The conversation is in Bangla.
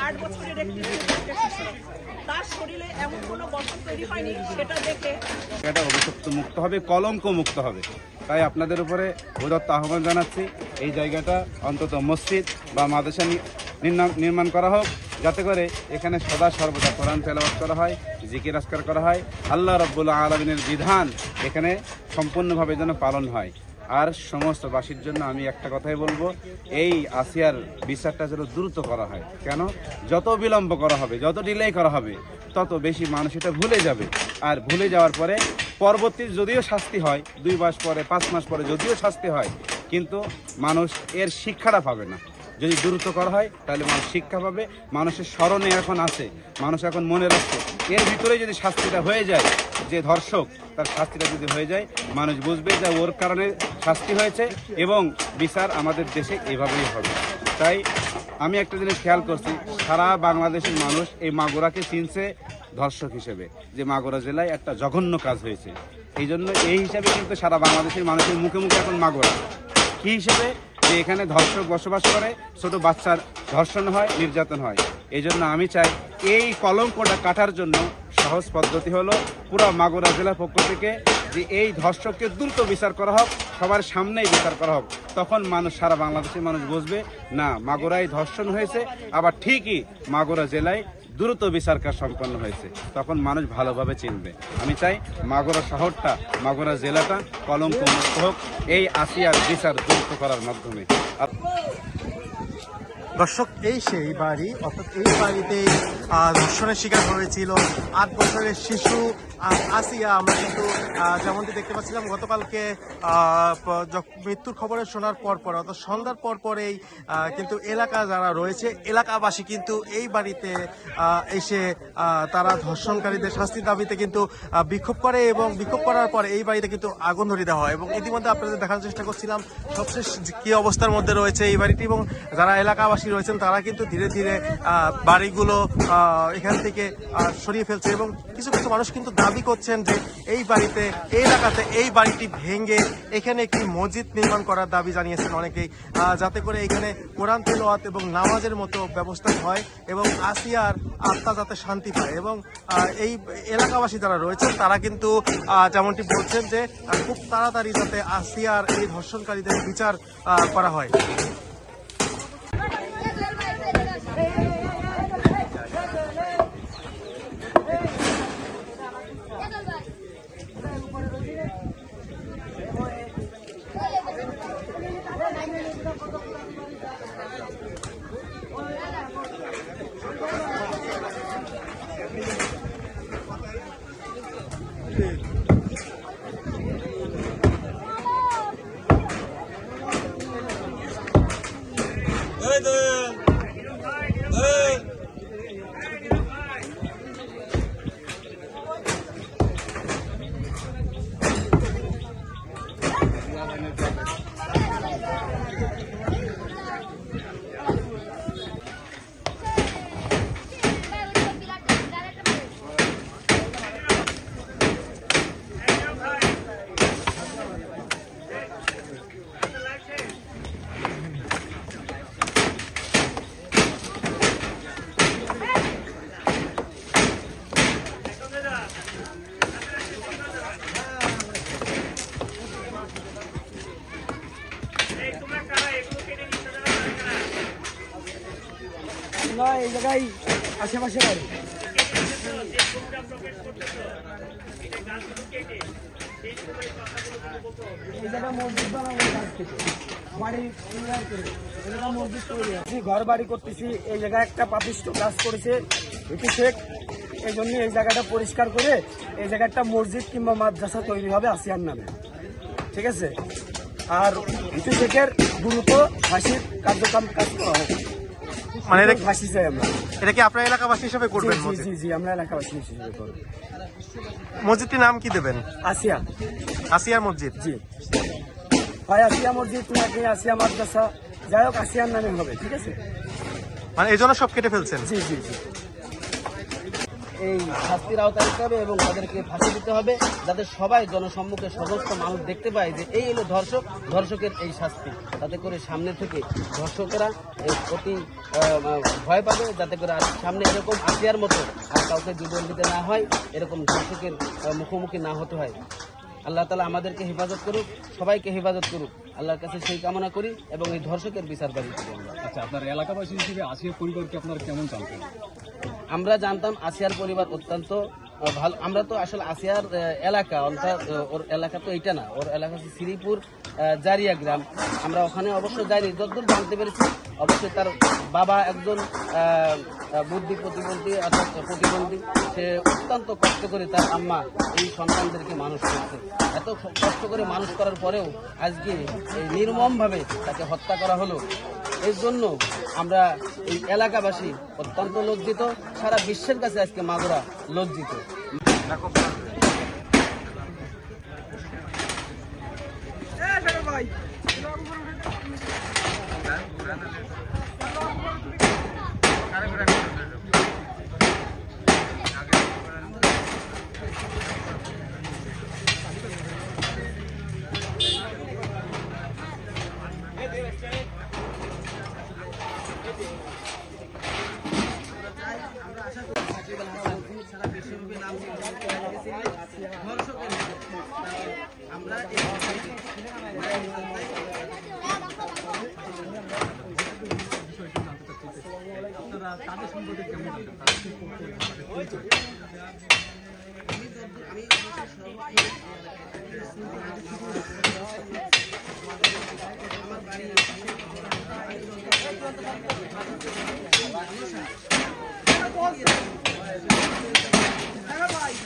আট বছরের একটি তার শরীরে এমন কোনো বসত তৈরি হয়নি, সেটা দেখে এটা অভিশপ্ত মুক্ত হবে কলঙ্ক মুক্ত হবে। তাই আপনাদের উপরে উদত্ত আহ্বান জানাচ্ছি, এই জায়গাটা অন্তত মসজিদ বা মাদ্রাসা নির্মাণ- করা হোক, যাতে করে এখানে সদা সর্বদা কোরআন তেলাওয়াত করা হয়, জিকির আসকার করা হয়। আল্লাহ রব্বুল আলমিনের বিধান এখানে সম্পূর্ণভাবে যেন পালন হয়। আর সমস্ত বাসীর জন্য আমি একটা কথাই বলব, এই আসিয়ার বিচারটা যেন দ্রুত করা হয়। কেন? যত বিলম্ব করা হবে, যত ডিলে করা হবে, তত বেশি মানুষ এটা ভুলে যাবে। আর ভুলে যাওয়ার পরে পরবর্তী যদিও শাস্তি হয়, দুই মাস পরে, পাঁচ মাস পরে যদিও শাস্তি হয়, কিন্তু মানুষ এর শিক্ষাটা পাবে না। যদি দ্রুত করা হয়, তাহলে মানুষ শিক্ষা পাবে। মানুষের স্মরণে এখন আছে, মানুষ এখন মনে রাখছে, এর ভিতরে যদি শাস্তিটা হয়ে যায় যে ধর্ষক, তার শাস্তিটা যদি হয়ে যায়, মানুষ বুঝবে যে ওর কারণে শাস্তি হয়েছে এবং বিচার আমাদের দেশে এভাবেই হবে। তাই আমি একটা জিনিস খেয়াল করছি, সারা বাংলাদেশের মানুষ এই মাগুরাকে চিনছে ধর্ষক হিসেবে, যে মাগুরা জেলায় একটা জঘন্য কাজ হয়েছে। এই জন্য এই হিসাবে কিন্তু সারা বাংলাদেশের মানুষের মুখে মুখে এখন মাগুরা। কি হিসেবে? যে এখানে ধর্ষক বসবাস করে, ছোট বাচ্চার ধর্ষণ হয়, নির্যাতন হয়। এই জন্য আমি চাই এই কলঙ্কটা কাটার জন্য সহজ পদ্ধতি হলো পুরো মাগুরা জেলার পক্ষ থেকে যে এই ধর্ষককে দ্রুত বিচার করা হোক, সবার সামনেই বিচার করা হোক, তখন মানুষ সারা বাংলাদেশের মানুষ বুঝবে, না, মাগুরায় ধর্ষণ হয়েছে, আবার ঠিকই মাগুরা জেলায় দ্রুত বিচার কাজ সম্পন্ন হয়েছে, তখন মানুষ ভালোভাবে চিনবে। আমি চাই মাগুরা শহরটা, মাগুরা জেলাটা কলঙ্ক মুক্ত হোক, এই আসিয়ার বিচার দ্রুত করার মাধ্যমে। দর্শক এই সেই বাড়ি অর্থাৎ এই বাড়িতে ধর্ষণের শিকার হয়েছিল আট বছরের শিশু আসিয়া আমরা কিন্তু যেমনটি দেখতে পাচ্ছিলাম, গতকালকে মৃত্যুর খবরে শোনার পর পর, অর্থাৎ সন্ধ্যার পর পরেই কিন্তু এলাকা যারা রয়েছে, এলাকাবাসী কিন্তু এই বাড়িতে এসে তারা ধর্ষণকারীদের শাস্তির দাবিতে কিন্তু বিক্ষোভ করে এবং বিক্ষোভ করার পর এই বাড়িতে কিন্তু আগুন ধরিয়ে দেওয়া হয়। এবং ইতিমধ্যে আপনাদের দেখার চেষ্টা করছিলাম, সবশেষ কী অবস্থার মধ্যে রয়েছে এই বাড়িটি এবং যারা এলাকাবাসী রয়েছেন, তারা কিন্তু ধীরে ধীরে বাড়িগুলো এখান থেকে সরিয়ে ফেলছে এবং কিছু কিছু মানুষ কিন্তু দাবি করছেন যে এই বাড়িতে, এই এলাকাতে এই বাড়িটি ভেঙে এখানে একটি মসজিদ নির্মাণ করার দাবি জানিয়েছেন অনেকেই। যাতে করে এখানে কোরআন তেলোয়াত এবং নামাজের মতো ব্যবস্থা হয় এবং আসিয়ার আত্মা যাতে শান্তি পায় এবং এই এলাকাবাসী যারা রয়েছেন তারা কিন্তু যেমনটি বলছেন যে খুব তাড়াতাড়ি যাতে আসিয়ার এই ধর্ষণকারীদের বিচার করা হয়। এই জায়গায় আশেপাশে বাড়ি। এই মসজিদ মসজিদ তৈরি ঘর বাড়ি করতেছি। এই জায়গায় একটা পাপিষ্ট কাজ করেছে এটি শেখ। এই জন্য এই জায়গাটা পরিষ্কার করে এই জায়গায় একটা মসজিদ কিংবা মাদ্রাসা তৈরি হবে আসিয়ার নামে। ঠিক আছে? আর ইটু শেখের দ্রুত ফাঁসির কার্যক্রম কাজ করা হোক। মানে এটা ফাঁসি চাই আমরা এটা কি আপনার এলাকাবাসী হিসেবে করবেন জি, জি জি আমরা এলাকাবাসী হিসেবে করব। মসজিদটির নাম কি দেবেন? আসিয়া। আসিয়ার মসজিদ। জি। হয় আসিয়া মসজিদ নাকি আসিয়া মাদ্রাসা। যাই হোক আসিয়ার নামে হবে ঠিক আছে? মানে এই জন্য সব কেটে ফেলছেন? জি জি জি। এই শাস্তির আওতায় দিতে হবে এবং তাদেরকে ফাঁসি দিতে হবে যাতে সবাই জনসম্মুখে সমস্ত মানুষ দেখতে পায় যে এই হলো ধর্ষক, ধর্ষকের এই শাস্তি। তাতে করে সামনে থেকে ধর্ষকেরা অতি ভয় পাবে, যাতে করে সামনে এরকম আসিয়ার মতো আর কাউকে জীবন দিতে না হয়, এরকম ধর্ষকের মুখোমুখি না হতে হয়। আল্লাহ তালা আমাদেরকে হেফাজত করুক, সবাইকে হেফাজত করুক। আল্লাহর কাছে সেই কামনা করি এবং এই ধর্ষকের বিচার করি আচ্ছা আপনার এলাকাবাসী হিসেবে আসিয়া পরিবারকে আপনার কেমন জানতেন আমরা জানতাম আসিয়ার পরিবার অত্যন্ত ভালো। আমরা তো আসলে আসিয়ার এলাকা, অর্থাৎ ওর এলাকা তো এটা না। ওর এলাকা হচ্ছে শ্রীপুর জারিয়া গ্রাম। আমরা ওখানে অবশ্য যাইনি, যতদূর জানতে পেরেছি, অবশ্যই তার বাবা একজন বুদ্ধি প্রতিবন্ধী, অর্থাৎ প্রতিবন্ধী। সে অত্যন্ত কষ্ট করে তার আম্মা এই সন্তানদেরকে মানুষ করছে এত কষ্ট করে মানুষ করার পরেও আজকে নির্মমভাবে তাকে হত্যা করা হলো। এর জন্য আমরা এই এলাকাবাসী অত্যন্ত লজ্জিত সারা বিশ্বের কাছে আজকে মাগুরা লজ্জিত। আপনারা তাদের সম্পর্কে কেমন আমার বাড়ি